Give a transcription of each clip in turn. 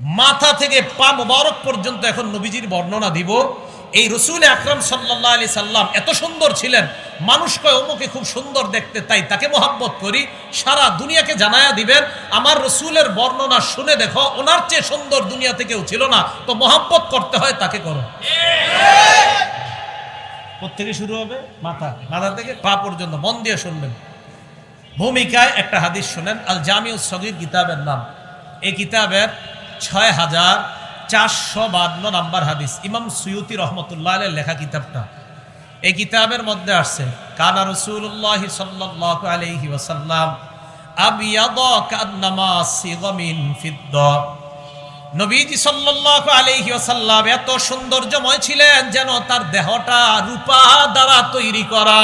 মাথা থেকে পা মোবারক পর্যন্ত এখন নবীজির বর্ণনা দিব। এই রসুল আকরাম সাল্লাহ আলি সাল্লাম এত সুন্দর ছিলেন, মানুষ কয়, অমুকে খুব সুন্দর দেখতে, তাই তাকে মোহাব্বত করি। সারা দুনিয়াকে জানায়া দিবেন, আমার রসুলের বর্ণনা শুনে দেখো, ওনার চেয়ে সুন্দর দুনিয়াতে কেউ ছিল না, তো মোহাব্বত করতে হয়, তাকে করো। থেকে শুরু হবে? মাথা মাথা থেকে পা পর্যন্ত, মন দিয়ে শুনবেন। ভূমিকায় একটা হাদিস শুনেন আল জামিউ সগির কিতাবের নাম। এই কিতাবের ছয় হাজার চারশো বান্ন নাম্বার হাদিস। ইমাম সুয়ুতি রহমতুল্লাহ আলের লেখা কিতাবটা। এই কিতাবের মধ্যে আসছে কানা রসুল্লাহ সাল্লাহ আলহি ওসাল্লাম নবীজি এত সৌন্দর্যময় ছিলেন যেন তার দেহটা রূপা দ্বারা তৈরি করা।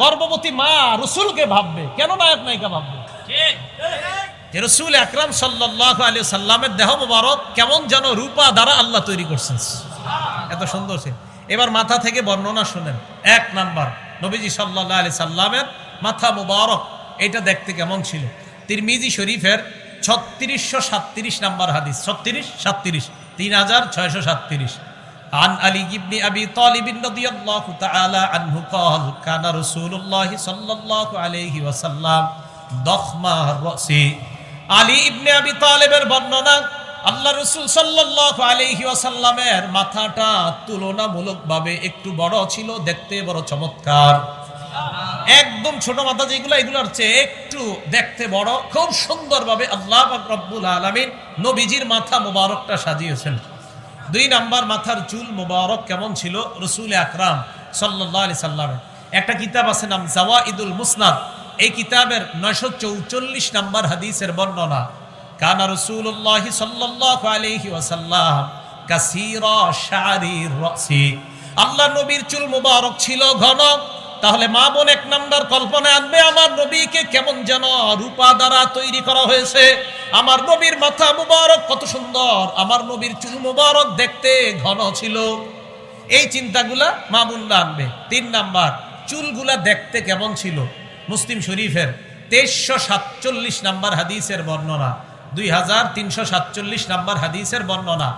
গর্ভবতী মা রসুলকে ভাববে কেন নায়ক নায়িকা ভাববে? যে রসুল আকরাম সাল্লাহ আলী সাল্লামের দেহ মোবারক কেমন যেন রূপা দ্বারা আল্লাহ তৈরি করছেন এত সুন্দর ছিল এবার মাথা থেকে বর্ণনা শুনেন এক নাম্বার নবীজি সাল্লাহ আলি সাল্লামের মাথা মুবারক এটা দেখতে কেমন ছিল তিরমিজি শরীফের ছত্রিশশো সাতত্রিশ নাম্বার হাদিস ছত্রিশ সাতত্রিশ তিন হাজার ছয়শো সাতত্রিশ عن علي بن ابي طالب رضي الله تعالى عنه قال كان رسول الله صلى الله عليه وسلم আলী ইবনে আবি তালেবের বর্ণনা, আল্লাহ রসুল সাল্লাহ আলহি আসাল্লামের মাথাটা তুলনামূলকভাবে একটু বড় ছিল, দেখতে বড় চমৎকার। একদম ছোট মাথা যেগুলো, এগুলোর চেয়ে একটু দেখতে বড়। খুব সুন্দরভাবে আল্লাহ রব্বুল আলমিন নবীজির মাথা মোবারকটা সাজিয়েছেন। দুই নাম্বার মাথার চুল মোবারক কেমন ছিল? রসুল আকরাম সাল্লাহ আলি সাল্লামের। একটা কিতাব আছে নাম জাওয়া ইদুল মুসনাদ। এই কিতাবের নয়শো চৌচল্লিশ নাম্বার হাদিসের বর্ণনা, কানা রসুল্লাহ সাল্লাহ আলহি ওয়াসাল্লাম রসি। আল্লাহ নবীর চুল মুবারক ছিল ঘন, তাহলে মা বোন এক নাম্বার কল্পনা আনবে, আমার নবীকে কেমন যেন রূপা দ্বারা তৈরি করা হয়েছে। আমার নবীর মাথা মুবারক কত সুন্দর, আমার নবীর চুল মুবারক দেখতে ঘন ছিল। এই চিন্তাগুলা মা বোনরা আনবে। তিন নাম্বার, চুলগুলা দেখতে কেমন ছিল? মুসলিম শরীফের তেইশশো সাতচল্লিশ নাম্বার হাদিসের বর্ণনা দুই হাজার তিনশো সাতচল্লিশ নাম্বার হাদিসের বর্ণনা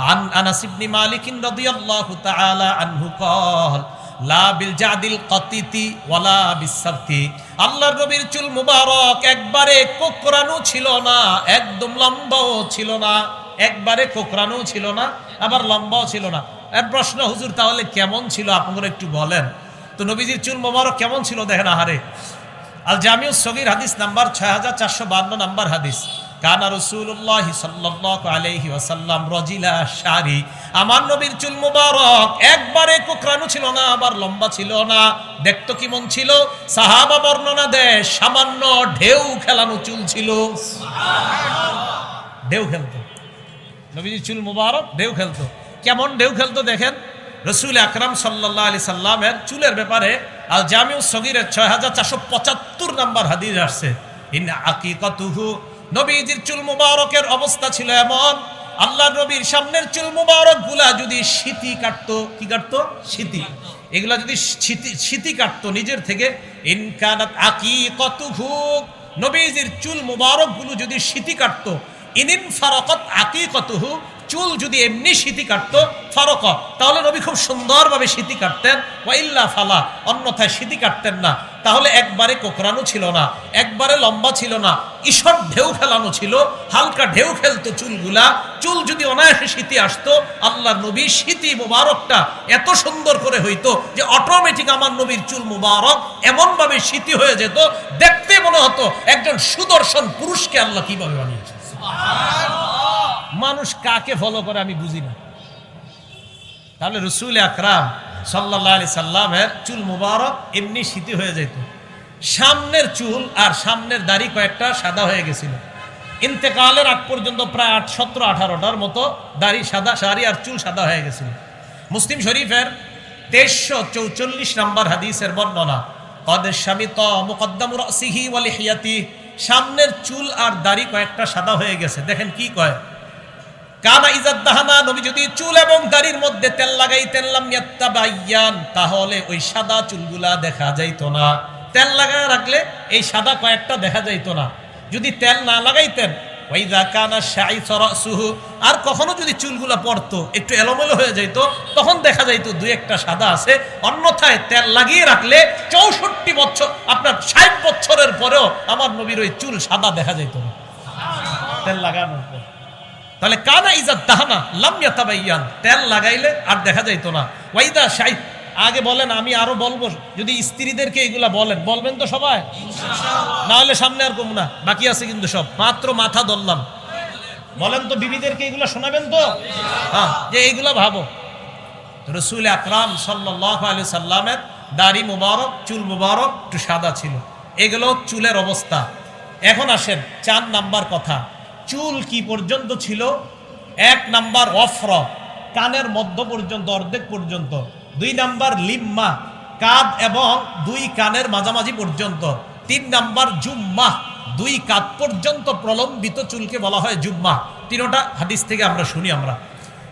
عن انس بن مالك رضي الله تعالى عنه قال লা বিল জাদিল কতিতি ওয়ালা বিসাবতি আল্লাহর নবীর চুল মুবারক একবারে কোকরানো ছিল না একদম লম্বাও ছিল না একবারে কোকরানো ছিল না আবার লম্বাও ছিল না এর প্রশ্ন হুজুর তাহলে কেমন ছিল আপনারা একটু বলেন তো নবীজির চুল মোবারক কেমন ছিল দেখেন আহারে। আল জামিউ সগির হাদিস নাম্বার ছয় হাজার চারশো বান্ন নাম্বার হাদিস। কানা রসুল্লাহ আলাইহি ওয়াসাল্লাম রজিলা শারি। আমার নবীর চুল মুবারক একবারে কোকরানো ছিল না, আবার লম্বা ছিল না। দেখতো কেমন ছিল? সাহাবা বর্ণনা দেয়, সামান্য ঢেউ খেলানো চুল ছিল। ঢেউ খেলতো। নবীজির চুল মুবারক, ঢেউ খেলতো। কেমন ঢেউ খেলতো দেখেন? রসুল আকরাম সাল্লাহ আলি সাল্লামের চুলের ব্যাপারে আল জামিউ সগিরের ছয় হাজার চারশো পঁচাত্তর নাম্বার হাদিস আসছে। নবীজির চুল মুবারকের অবস্থা ছিল এমন আল্লাহ নবীর সামনের চুল মুবারকগুলা যদি শীতি কাটতো, কি কাটতো? শীতি এগুলা যদি শীতি কাটতো নিজের থেকে ইনকানাত আকিকাতুহু, নবীজির চুল মুবারকগুলো যদি শীতি কাটতো ইনিন ফারকত আকিকতুহু চুল যদি এমনি শীতি কাটতো, ফারক, তাহলে নবী খুব সুন্দরভাবে শীতি কাটতেন। ওয়াইল্লা ফালা, অন্যথায় শীতি কাটতেন না। তাহলে একবারে কোকরানো ছিল না, একবারে লম্বা ছিল না। ঈশ্বর ঢেউ খেলানো ছিল, হালকা ঢেউ খেলতো চুলগুলা। চুল যদি অনায়াসে শীতি আসতো, আল্লাহ নবী শীতি মুবারকটা এত সুন্দর করে হইতো যে অটোমেটিক আমার নবীর চুল মুবারক এমনভাবে শীতি হয়ে যেত, দেখতে মনে হতো একজন সুদর্শন পুরুষকে আল্লাহ কীভাবে বানিয়েছে। মানুষ কাকে ফলো করে আমি বুঝি না। তাহলে রসুল আকরাম সাল্লাহ আলি সাল্লামের চুল মুবারক এমনি শীতি হয়ে যেত। সামনের চুল আর সামনের দাড়ি কয়েকটা সাদা হয়ে গেছিল। ইন্তেকালের আগ পর্যন্ত প্রায় আট, সতেরো, আঠারোটার মতো দাড়ি সাদা, শাড়ি আর চুল সাদা হয়ে গেছিল। মুসলিম শরীফের তেইশশো চৌচল্লিশ নম্বর হাদিসের বর্ণনা কদের স্বামী ত মুকদ্দামুর সিহি ওয়ালি হিয়াতি সামনের চুল আর দাড়ি কয়েকটা সাদা হয়ে গেছে। দেখেন কি কয়? কানা ইজাদ দাহানা, নবী যদি চুল এবং দাড়ির মধ্যে তেল লাগাইতেন, লাম ইয়াত্তাবাইয়ান, তাহলে ওই সাদা চুলগুলা দেখা যাইতো না। তেল লাগায় রাখলে এই সাদা কয়েকটা দেখা যাইতো না। যদি তেল না লাগাইতেন, ওয়াইদা কানা শাইসা রাসুহু, আর কখনো যদি চুলগুলা পড়তো, একটু এলোমেলো হয়ে যেত তখন দেখা যাইত দুই একটা সাদা আছে। অন্যথায় তেল লাগিয়ে রাখলে চৌষট্টি বছর, আপনার ষাট বছরের পরেও আমার নবীর ওই চুল সাদা দেখা যাইত না। তেল লাগানোর পর। তাহলে কানা ইজাত দাহানা লামিয়া তাবাইয়ান তেল লাগাইলে আর দেখা যাইতো না। ওয়াইদা শাই আগে বলেন, আমি আরও বলব, যদি স্ত্রীদেরকে এগুলা বলেন, বলবেন তো সবাই? না হলে সামনে আর কম না, বাকি আছে কিন্তু সব। মাত্র মাথা ধরলাম। বলেন তো, বিবিদেরকে এগুলা শোনাবেন তো? হ্যাঁ যে এইগুলা ভাবো। রসুল আকরাম সাল্লাহ আলি সাল্লামের দাড়ি মুবারক, চুল মুবারক একটু সাদা ছিল। এগুলো চুলের অবস্থা। এখন আসেন, চার নাম্বার কথা। চুল কি পর্যন্ত ছিল? এক নাম্বার অফর, কানের মধ্য পর্যন্ত, অর্ধেক পর্যন্ত। দুই নাম্বার লিম্মা কাদ এবং দুই কানের মাঝামাঝি পর্যন্ত। তিন নাম্বার জুম্মা, দুই কাত পর্যন্ত প্রলম্বিত চুলকে বলা হয় জুম্মা। তিনোটা হাদিস থেকে আমরা শুনি আমরা।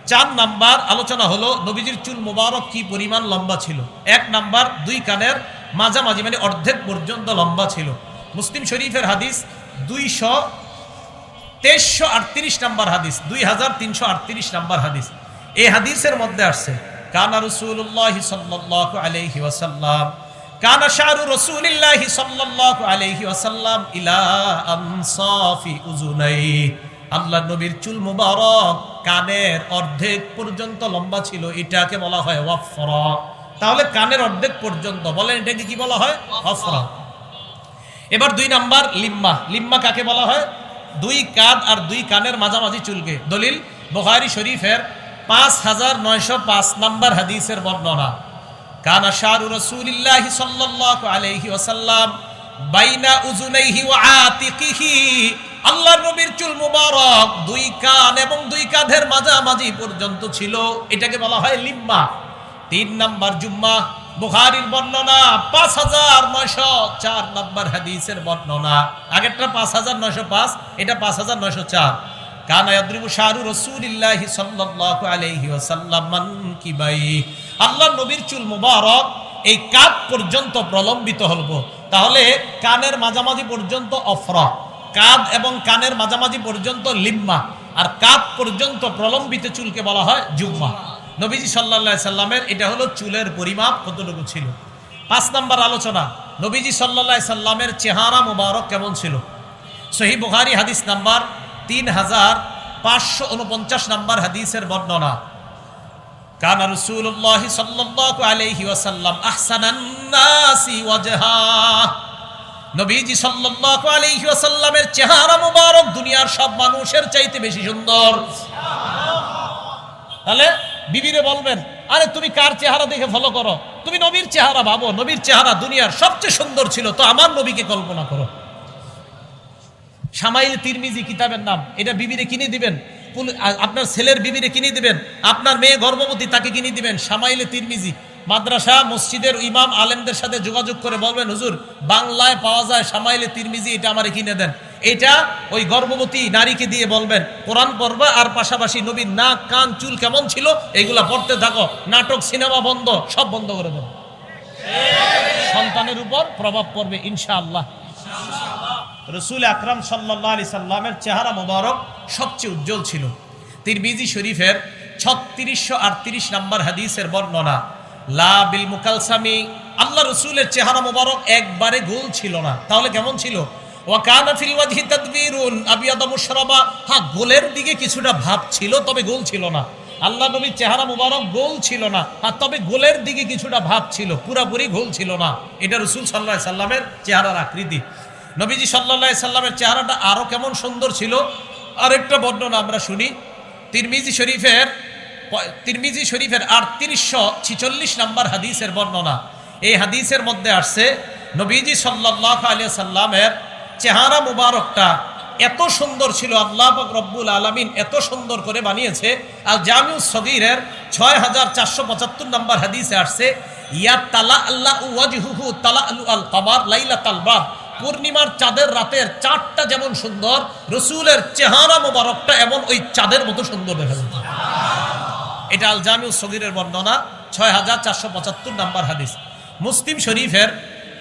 চার নাম্বার আলোচনা হলো, নবীজির চুল মোবারক কি পরিমাণ লম্বা ছিল? এক নাম্বার, দুই কানের মাঝামাঝি মানে অর্ধেক পর্যন্ত লম্বা ছিল। মুসলিম শরীফের হাদিস দুইশো তেইশশো আটত্রিশ নাম্বার হাদিস, দুই হাজার তিনশো আটত্রিশ নাম্বার হাদিস। এই হাদিসের মধ্যে আসছে, কানা রসুল্লাহ সাল্লাহ আলহি ওয়াসাল্লাম, কানা শাহরু রসুলিল্লাহ আলহি ওয়াসাল্লাম ইলা উজুনাই আল্লাহ নবীর চুল মুবারক কানের অর্ধেক পর্যন্ত লম্বা ছিল, এটাকে বলা হয় ওয়াফরা। তাহলে কানের অর্ধেক পর্যন্ত, বলেন এটাকে কি বলা হয়? ওয়াফরা। এবার দুই নাম্বার, লিম্মা। লিম্মা কাকে বলা হয়? দুই কাদ আর দুই কানের মাঝামাঝি চুলকে। দলিল, বুখারী শরীফের পাঁচ হাজার নয়শো পাঁচ নম্বর হাদিসের বর্ণনা। কানা শাহরু রসুলিল্লাহ সাল্লাল্লাহু আলাইহি ওয়াসাল্লাম বাইনা চুল মুবারক দুই কান এবং দুই কাঁধের মাঝামাঝি পর্যন্ত ছিল। এটাকে বলা হয় লিম্মা। তিন নাম্বার জুম্মা। বুখারির বর্ণনা পাঁচ হাজার নয়শো চার নাম্বার হাদিসের বর্ণনা। আগেরটা পাঁচ হাজার নয়শো পাঁচ, এটা পাঁচ হাজার নয়শো চার। আল্লাহর নবীর চুল মুবারক এই পর্যন্ত প্রলম্বিত তাহলে কানের মাঝামাঝি পর্যন্ত অফরা কাদ এবং কানের মাঝামাঝি পর্যন্ত লিম্মা, আর কাপ পর্যন্ত প্রলম্বিত চুলকে বলা হয় জুম্মা। নবীজি সাল্লা সাল্লামের এটা হলো চুলের পরিমাপ কতটুকু ছিল? পাঁচ নাম্বার আলোচনা, নবীজি সাল্লা সাল্লামের চেহারা মুবারক কেমন ছিল? সহি বুখারি হাদিস নাম্বার তিন হাজার পাঁচশো উনপঞ্চাশ নাম্বার হাদিসের বর্ণনা। কানা রসুল্লাহ সাল্লাল্লাহু আলাইহি নবীজি সাল্লাল্লাহু আলাইহি ওয়াসাল্লামের চেহারা মুবারক দুনিয়ার সব মানুষের চাইতে বেশি সুন্দর। তাহলে বিবিরে বলবেন, আরে তুমি কার চেহারা দেখে ফলো করো? তুমি নবীর চেহারা ভাবো, নবীর চেহারা দুনিয়ার সবচেয়ে সুন্দর ছিল, তো আমার নবীকে কল্পনা করো। সামাইল তিরমিজি কিতাবের নাম, এটা বিবিরে কিনে দিবেন। আপনার ছেলের বিবিরে কিনে দিবেন, আপনার মেয়ে গর্ভবতী তাকে কিনে দিবেন, সামাইলে তিরমিজি। মাদ্রাসা, মসজিদের ইমাম আলেমদের সাথে যোগাযোগ করে বলবেন, হুজুর, বাংলায় পাওয়া যায় সামাইলে তিরমিজি, এটা আমার কিনে দেন। এটা ওই গর্ভবতী নারীকে দিয়ে বলবেন, কোরআন পড়বা, আর পাশাপাশি নবীর নাক, কান, চুল কেমন ছিল, এগুলা পড়তে থাকো। নাটক, সিনেমা বন্ধ, সব বন্ধ করে দেন সন্তানের উপর প্রভাব পড়বে, ইনশাআল্লাহ। রসুল আকরাম সাল্লাহ আলি সাল্লামের চেহারা মোবারক সবচেয়ে উজ্জ্বল ছিল। তিরমিজি শরীফের ছত্রিশশো আটত্রিশ নাম্বার হাদিসের বর্ণনা লা বিল মুকালসামি, আল্লাহ রসুলের চেহারা মোবারক একবারে গোল ছিল না। তাহলে কেমন ছিল? হ্যাঁ গোলের দিকে কিছুটা ভাব ছিল, তবে গোল ছিল না। আল্লাহ নবীর চেহারা মুবারক গোল ছিল না। আর তবে গোলের দিকে কিছুটা ভাব ছিল, পুরাপুরি গোল ছিল না। এটা রসুল সাল্লাহ সাল্লামের চেহারার আকৃতি। নবীজি সাল্লাহ সাল্লামের চেহারাটা আরও কেমন সুন্দর ছিল? আরেকটা বর্ণনা আমরা শুনি। তিরমিজি শরীফের তিরমিজি শরীফের আটত্রিশশো ছিচল্লিশ নাম্বার হাদিসের বর্ণনা। এই হাদিসের মধ্যে আসছে, নবীজি সাল্লাহ আলিয়া সাল্লামের চেহারা মুবারকটা এত সুন্দর ছিল, আল্লাহ রব্বুল আলমিন এত সুন্দর করে বানিয়েছে। আর জামিউ সগিরের ছয় হাজার চারশো পঁচাত্তর নম্বর হাদিসে আসছে, ইয়া তালা আল্লাহ ওয়াজহুহু তালা আলু আল কামার লাইলা তালবাব পূর্ণিমার চাঁদের রাতের চাঁদটা যেমন সুন্দর, রসুলের চেহারা মোবারকটা এমন ওই চাঁদের মতো সুন্দর দেখা যেত এটা আল জামিউ সগিরের বর্ণনা, ছয় হাজার চারশো পঁচাত্তর নাম্বার হাদিস। মুসলিম শরীফের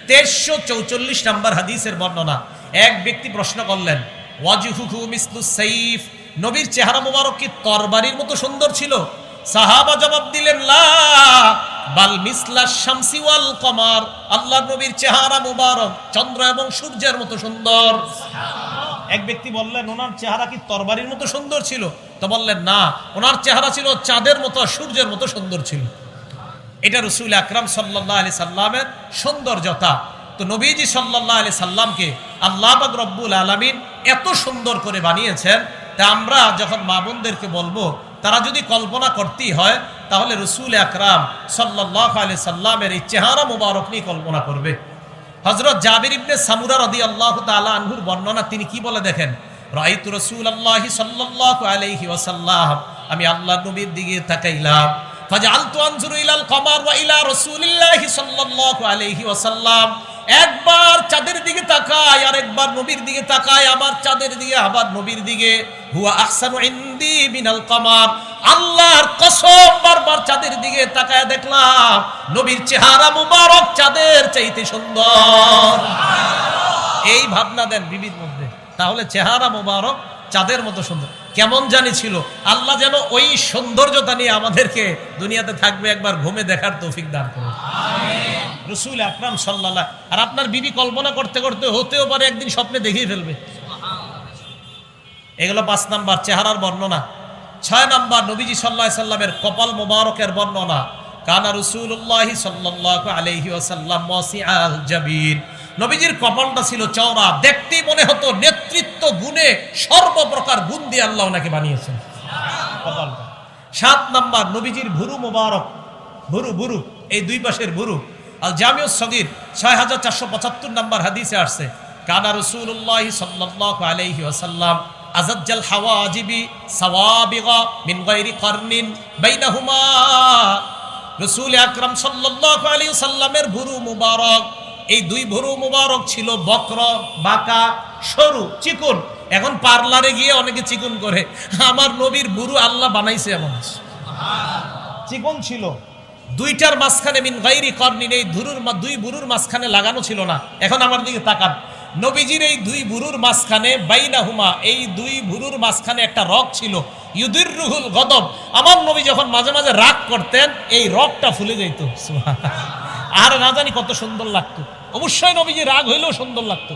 তেইশশো চৌচল্লিশ নাম্বার হাদিসের বর্ণনা, এক ব্যক্তি প্রশ্ন করলেন ওয়াজুহু মিসলু সাইফ? নবীর চেহারা মুবারক কি তরবারির মতো সুন্দর ছিল? সাহাবা জবাব দিলেন, লা, বাল মিসলা শামসি ওয়াল কমার। আল্লাহর নবীর চেহারা মুবারক, চন্দ্র এবং সূর্যের মতো সুন্দর। এক ব্যক্তি বললেন, ওনার চেহারা কি তরবারির মতো সুন্দর ছিল? তো বললেন, না, ওনার চেহারা ছিল চাঁদের মতো, সূর্যের মতো সুন্দর ছিল। এটা রসুল আকরাম সাল্লাহ আলি সাল্লামের সৌন্দর্যতা। তো নবীজি সাল্লাহ আলি সাল্লামকে আল্লাহ বাক রব্বুল আলমিন এত সুন্দর করে বানিয়েছেন, তা আমরা যখন মা বোনদেরকে বলব, তারা যদি কল্পনা করতেই হয়, তাহলে রসুল আকরাম সাল্লাহ আলি সাল্লামের এই চেহারা মুবারক নিয়ে কল্পনা করবে। হজরত জাবির ইবনে সামুরা রদি আল্লাহ তালা আনহুর বর্ণনা তিনি কি বলে দেখেন? রাইত রসুল আল্লাহ সাল্লাহ আলাইহি ওয়াসাল্লাম। আমি আল্লাহ নবীর দিকে তাকাইলাম। আনজুরু ইলাল ইলা একবার চাঁদের দিকে আবার নবীর দিকে। হুয়া আহসানু আল্লাহর কসম বারবার চাঁদের দিকে তাকায় দেখলাম, নবীর চেহারা মুবারক চাঁদের চাইতে সুন্দর। এই ভাবনা দেন বিবির মধ্যে, তাহলে চেহারা মুবারক চাঁদের মতো সুন্দর। কেমন জানি ছিল, আল্লাহ যেন ওই সৌন্দর্যতা নিয়ে আমাদেরকে দুনিয়াতে থাকবে একবার ঘুমে দেখার তৌফিক দান করুন। রসুল আকরাম সাল্লাহ আর আপনার বিবি কল্পনা করতে করতে হতেও পারে একদিন স্বপ্নে দেখিয়ে ফেলবে। এগুলো পাঁচ নাম্বার, চেহারার বর্ণনা। ছয় নাম্বার নবীজি সাল্লাহ সাল্লামের কপাল মোবারকের বর্ণনা, কানা রসুল্লাহ সাল্লাহ আলহি জাবির নবীজির কপালটা ছিল চওড়া, দেখতেই মনে হতো নেতৃত্ব গুণে সর্বপ্রকার গুণ দিয়ে আল্লাহ ওনাকে বানিয়েছেন। সাত নাম্বার নবীজির ভুরু মোবারক, ভুরু ভুরু, এই দুই পাশের ভুরু। আল জামিউস সগির, ছয় হাজার চারশো পঁচাত্তর নম্বর হাদিসে আসছে, কানা রসুল্লাহ সাল্লাহ আলহি ওসাল্লাম আজাজ্জাল হাওয়াজিবি সাওয়াবিগা মিন গায়রি আকরাম সাল্লাল্লাহু আলাইহি সাল্লামের ভুরু মুবারক, এই দুই ভুরু মুবারক ছিল বক্র, বাঁকা, সরু, চিকন। এখন পার্লারে গিয়ে অনেকে চিকন করে। আমার নবীর ভুরু আল্লাহ বানাইছে এমন। চিকন ছিল। দুইটার মাঝখানে মিন গাইরি কর্নিন, এই ধুরুর দুই বুরুর মাঝখানে লাগানো ছিল না। এখন আমার দিকে তাকান। নবীজির এই দুই ভুরুর মাঝখানে বাইনাহুমা এই দুই ভুরুর মাঝখানে একটা রক ছিল। ইউদির রুহুল গদব। আমার নবী যখন মাঝে মাঝে রাগ করতেন এই রকটা ফুলে যেত আর না জানি কত সুন্দর লাগতো। অবশ্যই নবীজি রাগ হইলেও সুন্দর লাগতো।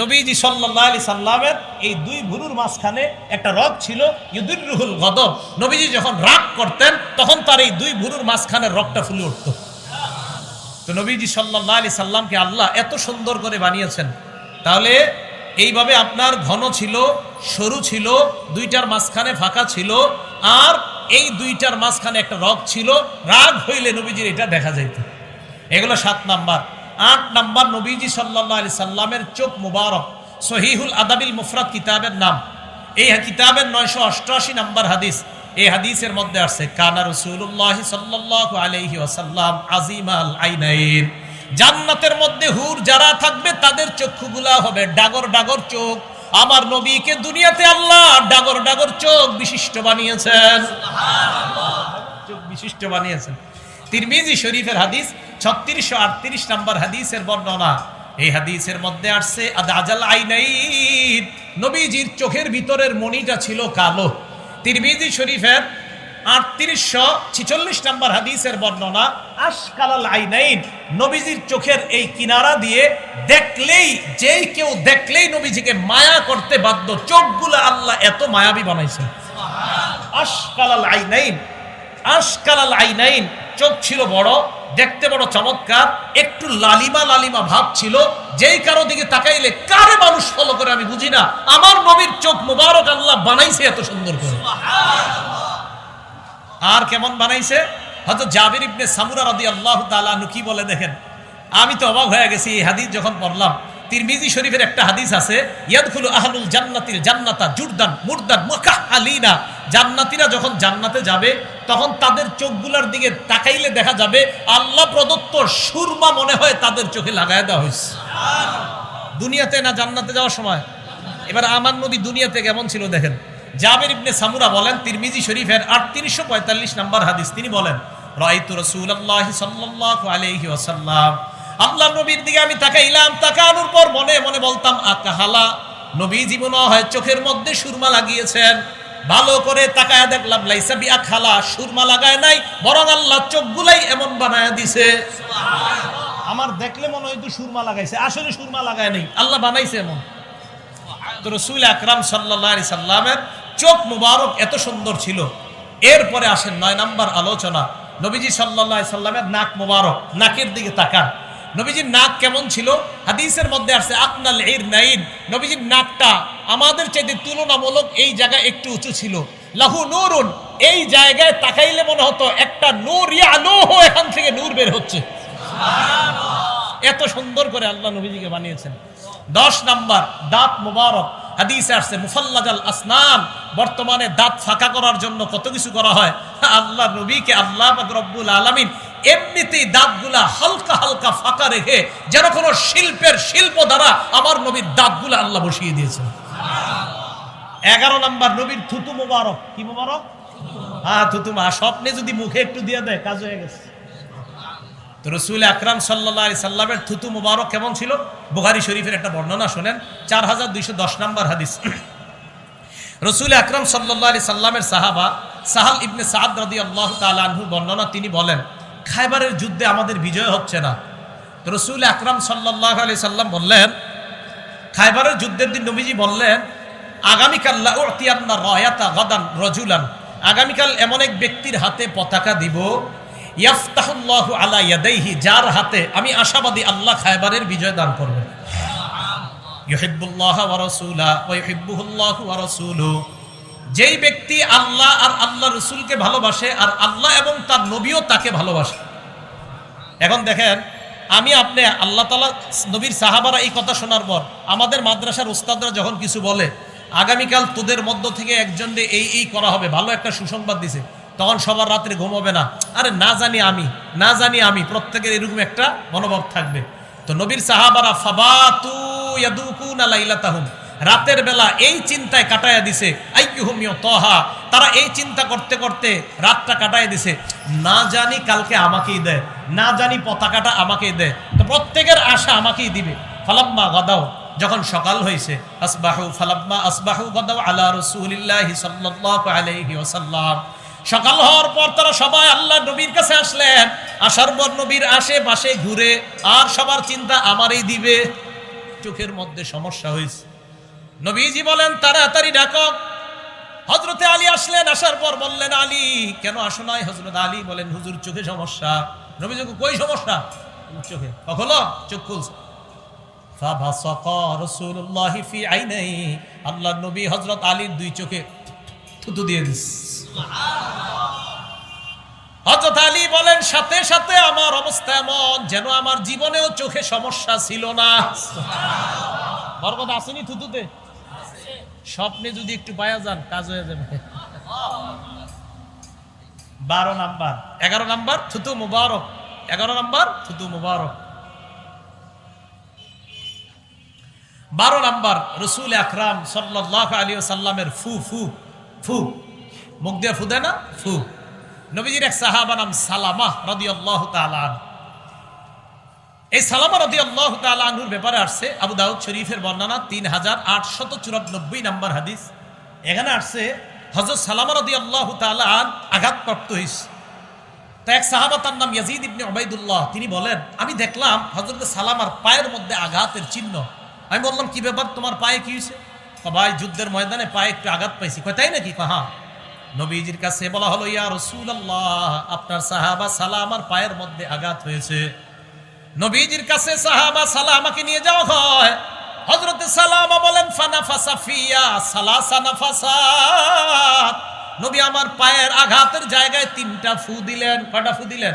নবীজি সাল্লাহ আলি সাল্লামের এই দুই ভুরুর মাঝখানে একটা রক ছিল ইউদুর রুহুল গদব। নবীজি যখন রাগ করতেন তখন তার এই দুই ভুরুর মাঝখানে রকটা ফুলে উঠত। তো নবীজি সাল্লাহ আলি সাল্লামকে আল্লাহ এত সুন্দর করে বানিয়েছেন। তাহলে এইভাবে আপনার ঘন ছিল, সরু ছিল, দুইটার মাঝখানে ফাঁকা ছিল, আর এই দুইটার মাঝখানে একটা রগ ছিল, রাগ হইলে নবীজির এটা দেখা যাইত। এগুলো সাত নাম্বার। আট নাম্বার, নবীজি সাল্লাহ আলি সাল্লামের চোখ মুবারক, সহিহুল আদাবিল মুফরাত কিতাবের নাম। এই কিতাবের নয়শো অষ্টআশি নাম্বার হাদিস, এই হাদিসের মধ্যে আসছে, কানা রসুল্লাহ সাল্লাল্লাহু আলাইহি ওয়াসাল্লাম আজিমাল আইনাইন। জান্নাতের মধ্যে হুর যারা থাকবে তাদের চক্ষুগুলা হবে ডাগর ডাগর চোখ। আমার নবীকে দুনিয়াতে আল্লাহ ডাগর ডাগর চোখ বিশিষ্ট বানিয়েছেন। চোখ বিশিষ্ট বানিয়েছেন। তিরমিজি শরীফের হাদিস ছত্রিশশো আটত্রিশ নম্বর হাদিসের বর্ণনা। এই হাদিসের মধ্যে আসছে আদাজাল আইনাইন। নবীজির চোখের ভিতরের মণিটা ছিল কালো। তিরমিজি শরীফের আটত্রিশশো ছিচল্লিশ নাম্বার হাদিসের বর্ণনা, আশকালাল আইনাইন নবীজির চোখের এই কিনারা দিয়ে দেখলেই, যেই কেউ দেখলেই নবীজিকে মায়া করতে বাধ্য, চোখগুলো আল্লাহ এত মায়াবী বানাইছেন। আশকালাল আইনাইন আশকালাল আইনাইন চোখ ছিল বড়, দেখতে বড় চমৎকার, একটু লালিমা লালিমা ভাব ছিল, যেই কারও দিকে তাকাইলে কারে মানুষ ফলো করে আমি বুঝি না, আমার নবীর চোখ মুবারক আল্লাহ বানাইছে এত সুন্দর করে। আর কেমন বানাইছে? হয়তো জাবির ইবনে সামুরা রাদি আল্লাহ তালু কি বলে দেখেন? আমি তো অবাক হয়ে গেছি, এই হাদিস যখন পড়লাম, তিরমিজি শরীফের একটা হাদিস আছে, ইয়াদখুলু আহলুল জান্নাতিল জান্নাতা জুরদান মুরদান মুকাহালিনা জান্নাতীরা যখন জান্নাতে যাবে, তখন তাদের চোখগুলোর দিকে তাকাইলে দেখা যাবে, আল্লাহ প্রদত্ত সুরমা মনে হয় তাদের চোখে লাগায় দেওয়া হয়েছে। দুনিয়াতে না জান্নাতে যাওয়ার সময়? এবার আমার নবী দুনিয়াতে কেমন ছিল দেখেন? জাবের ইবনে সামুরা বলেন তিরমিজি শরীফের আটত্রিশশো পঁয়তাল্লিশ নম্বর হাদিস। তিনি বলেন রাইতু রাসূলুল্লাহ সাল্লাল্লাহু আলাইহি ওয়াসাল্লাম। আল্লাহ নবীর দিকে আমি তাকাইলাম তাকানোর পর মনে মনে বলতাম আকাহালা নবী জীবন হয় চোখের মধ্যে সুরমা লাগিয়েছেন। ভালো করে তাকায় দেখলাম লাইসাবি আখালা সুরমা লাগায় নাই বরং আল্লাহ চোখগুলাই এমন বানায় দিছে। আমার দেখলে মনে হয়তো সুরমা লাগাইছে আসলে সুরমা লাগায় নেই। আল্লাহ বানাইছে এমন। তো রসুল আকরাম সাল্লাহ সাল্লামের চোখ মুবারক এত সুন্দর ছিল। এরপরে আসেন নয় নাম্বার আলোচনা। নবীজি সাল্লাহ সাল্লামের নাক মুবারক, নাকের দিকে তাকান। নবীজির নাক কেমন ছিল? হাদিসের মধ্যে আসছে আকনাল এর নাইন নবীজির নাকটা আমাদের চাইতে তুলনামূলক এই জায়গায় একটু উঁচু ছিল। লাহু নুরুন। এই জায়গায় তাকাইলে মনে হতো একটা নূর ইয়ালু এখান থেকে নূর বের হচ্ছে। এত সুন্দর করে আল্লাহ নবীজিকে বানিয়েছেন। দশ নাম্বার, দাঁত মুবারক। হাদিসে আসছে, মুফাল্লাজাল আসনান বর্তমানে দাঁত ফাঁকা করার জন্য কত কিছু করা হয়? আল্লাহ নবীকে আল্লাহ রব্বুল আলামিন এমনিতেই দাঁতগুলা হালকা হালকা ফাঁকা রেখে যেন কোনো শিল্পের শিল্প দ্বারা আমার নবীর দাঁতগুলা আল্লাহ বসিয়ে দিয়েছেন। এগারো নাম্বার, নবীর থুতু মুবারক। কি মুবারক? হ্যাঁ থুতু মা, স্বপ্নে যদি মুখে একটু দিয়ে দেয়, কাজ হয়ে গেছে। তো রসুল আকরাম সাল্লাহ সাল্লামের থুতু মুবারক কেমন ছিল? বুখারি শরীফের একটা বর্ণনা শোনেন। চার হাজার দুইশো দশ নম্বর হাদিস। রসুল আকরাম সাল্লাহ আলি সাল্লামের সাহাবা সাহাল ইবনে সাদ রদি আল্লাহ তালু বর্ণনা তিনি বলেন, খাইবারের যুদ্ধে আমাদের বিজয় হচ্ছে না। তো রসুল আকরাম সাল্লাহ আলি সাল্লাম বললেন, খাইবারের যুদ্ধের দিন নবীজি বললেন, আগামীকাল লাউতিয়ান্না রয়াতা গদান রজুলান। আগামীকাল এমন এক ব্যক্তির হাতে পতাকা দিব যার হাতে আমি আশাবাদী আল্লাহ খায়বারের বিজয় দান করবেন। ইউহিব্বুল্লাহ ওয়া রাসূলা ওয়া ইউহিব্বুহুল্লাহু যেই ব্যক্তি আল্লাহ আর আল্লাহ রসুলকে ভালোবাসে আর আল্লাহ এবং তার নবীও তাকে ভালোবাসে। এখন দেখেন, আমি আপনি, আল্লাহ তালা নবীর সাহাবারা এই কথা শোনার পর, আমাদের মাদ্রাসার উস্তাদরা যখন কিছু বলে, আগামীকাল তোদের মধ্য থেকে একজন এই এই করা হবে, ভালো একটা সুসংবাদ দিছে। তখন সবার রাত্রে ঘুমাবে না। আরে না জানি আমি, না জানি আমি, প্রত্যেকের এরকম একটা মনোভাব থাকবে। তো নবীর সাহাবারা ফাবাতু ইয়াদুকুনা রাতের বেলা এই চিন্তায় কাটায়া দিছে আইকুহুমিও তহা তারা এই চিন্তা করতে করতে রাতটা কাটায় দিছে। না জানি কালকে আমাকেই দেয়, না জানি পতাকাটা আমাকেই দেয়। তো প্রত্যেকের আশা আমাকেই দিবে। ফালাম্মা গদাও যখন সকাল হয়েছে আসবাহু, ফালাম্মা আসবাহু গদাও আলা রসুলিল্লাহি সাল্লাল্লাহু আলাইহি ওয়াসাল্লাম। সকাল হওয়ার পর তারা সবাই আল্লাহ নবীর কাছে আসলেন। আসার পর নবীর আশেপাশে ঘুরে, আর সবার চিন্তা আমারই দিবে। চোখের মধ্যে সমস্যা হয়েছে। নবীজি বলেন, তাড়াতাড়ি ডাকো। হজরতে আলী আসলেন, আসার পর বললেন, আলী, কেন আসো নাই? হজরত আলী বলেন, হুজুর, চোখে সমস্যা। নবীজি কই সমস্যা? চোখে। কখনো? চোখ খুলছে। আল্লাহ নবী হজরত আলীর দুই চোখে থুতু দিয়ে দিস। হজরত আলী বলেন, সাথে সাথে আমার অবস্থা এমন যেন আমার জীবনেও চোখে সমস্যা ছিল না। বরকত আসেনি থুতুতে? স্বপ্নে যদি একটু পায়া যান, কাজ হয়ে যাবে। বারো নাম্বার। এগারো নাম্বার, থুতু মুবারক। এগারো নাম্বার, থুতু মুবারক। বারো নাম্বার, রসুল আকরাম সাল্লাহ আলী সাল্লামের ফু ফু ফু। মুখ দিয়ে ফু দেয় না, ফু। নবীজির এক সাহাবা নাম সালামা রদি আল্লাহ তালান এই সালামা রদি আল্লাহ তালুর ব্যাপারে আসছে, আবু দাউদ শরীফের বর্ণনা তিন হাজার আটশত চুরানব্বই নাম্বার হাদিস। এখানে আসছে হজরত সালামা রদি আল্লাহ তালান আঘাতপ্রাপ্ত হয়েছে। তা এক সাহাবা তার নাম ইয়াজিদ ইবনে ওবাইদুল্লাহ তিনি বলেন, আমি দেখলাম হজরত সালামার পায়ের মধ্যে আঘাতের চিহ্ন। আমি বললাম, কি ব্যাপার? তোমার পায়ে কি হয়েছে? ভাই যুদ্ধের ময়দানে পায়ে একটু আঘাত পাইছি। তাই নাকি? কাহা নবীজির কাছে বলা হলো, ইয়া রসুল আল্লাহ আপনার সাহাবা সালামার পায়ের মধ্যে আঘাত হয়েছে। নবীজির কাছে সাহাবা সালামাকে নিয়ে যাওয়া হয়। হজরত সালামা বলেন, ফানাফাসা ফিয়া সালাসা নাফাসাত। নবী আমার পায়ের আঘাতের জায়গায় তিনটা ফু দিলেন। কয়টা ফু দিলেন?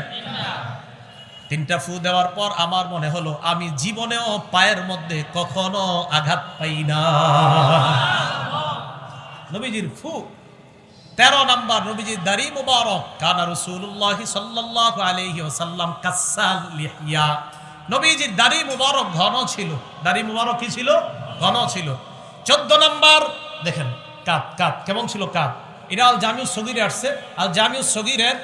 তিনটা ফু দেওয়ার পর আমার মনে হলো, আমি জীবনেও পায়ের মধ্যে কখনো আঘাত পাই না। নবীজির ফু, তেরো নাম্বার, নবীজির দাড়ি মুবারক। কানা রসুল্লাহ সাল্লাহ আলহি ওসাল্লাম কাসাল লিহিয়া। নবীজির দাড়ি মুবারক ঘন ছিল। দাড়ি মুবারক কি ছিল? ঘন ছিল। চোদ্দ নাম্বার, দেখেন কাপ কাপ কেমন ছিল কাপ এটা আল জামিউ সগিরে আসছে। আল জামিউ সগিরের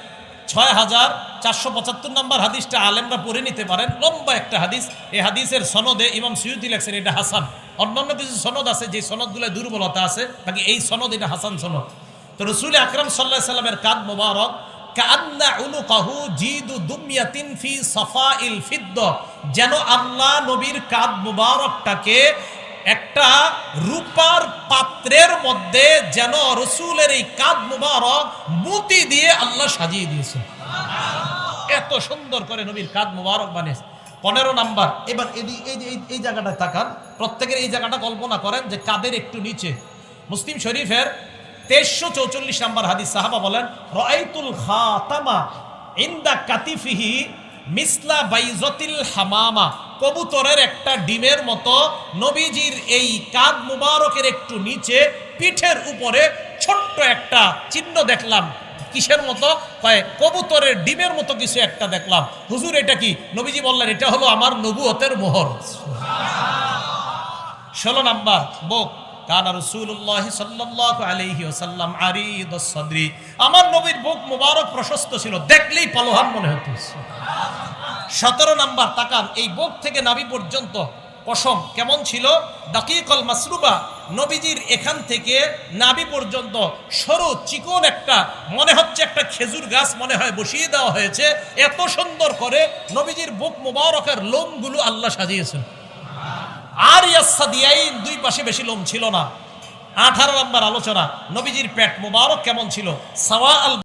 ছয় হাজার চারশো পঁচাত্তর নম্বর হাদিসটা আলেমরা পড়ে নিতে পারেন। লম্বা একটা হাদিস। এই হাদিসের সনদে ইমাম সৈয়দি লেখছেন, এটা হাসান। অন্যান্য কিছু সনদ আছে, যে সনদগুলো দুর্বলতা আছে, বাকি এই সনদ এটা হাসান সনদ। তো রসুল আকরম সাল্লাহ সাল্লামের কাদ মোবারক, কান্না দুমিয়াতিন ফি যেন আল্লাহ নবীর কাদ মুবারকটাকে একটা রূপার পাত্রের মধ্যে যেন রসুলের এই কাদ মুবারক মুতি দিয়ে আল্লাহ সাজিয়ে দিয়েছে। এত সুন্দর করে নবীর কাদ মুবারক বানিয়েছে। পনেরো নাম্বার, এবার এই জায়গাটা তাকান। প্রত্যেকের এই জায়গাটা কল্পনা করেন যে কাদের একটু নিচে। মুসলিম শরীফের তেইশশো চৌচল্লিশ নাম্বার হাদিস সাহাবা বলেন, রাইতুল খাতামা ইন্দা কাতিফিহি মিসলা বাইজতিল হামামা। কবুতরের একটা ডিমের মতো নবীজির এই কাদ মুবারকের একটু নিচে পিঠের উপরে ছোট্ট একটা চিহ্ন দেখলাম। কিসের মতো? কয়, কবুতরের ডিমের মতো কিছু একটা দেখলাম। হুজুর, এটা কি? নবীজি বললেন, এটা হলো আমার নবুয়তের মোহর। ষোলো নাম্বার, বোক আমার নবীর বুক মুবারক প্রশস্ত ছিল, দেখলেই পালোহান মনে হতো। সতেরো নাম্বার, তাকান, এই বুক থেকে নাবি পর্যন্ত পশম কেমন ছিল? দাকিকল মাসরুবা, নবীজির এখান থেকে নাবি পর্যন্ত সরু চিকন একটা, মনে হচ্ছে একটা খেজুর গাছ মনে হয় বসিয়ে দেওয়া হয়েছে, এত সুন্দর করে নবীজির বুক মুবারকের লোমগুলো আল্লাহ সাজিয়েছেন। আর ইয়াসাদিয়াইন দুই পাশে বেশি লোম ছিল না। আঠারো নম্বর আলোচনা, নবীজির পেট মুবারক কেমন ছিল? সাওয়া আল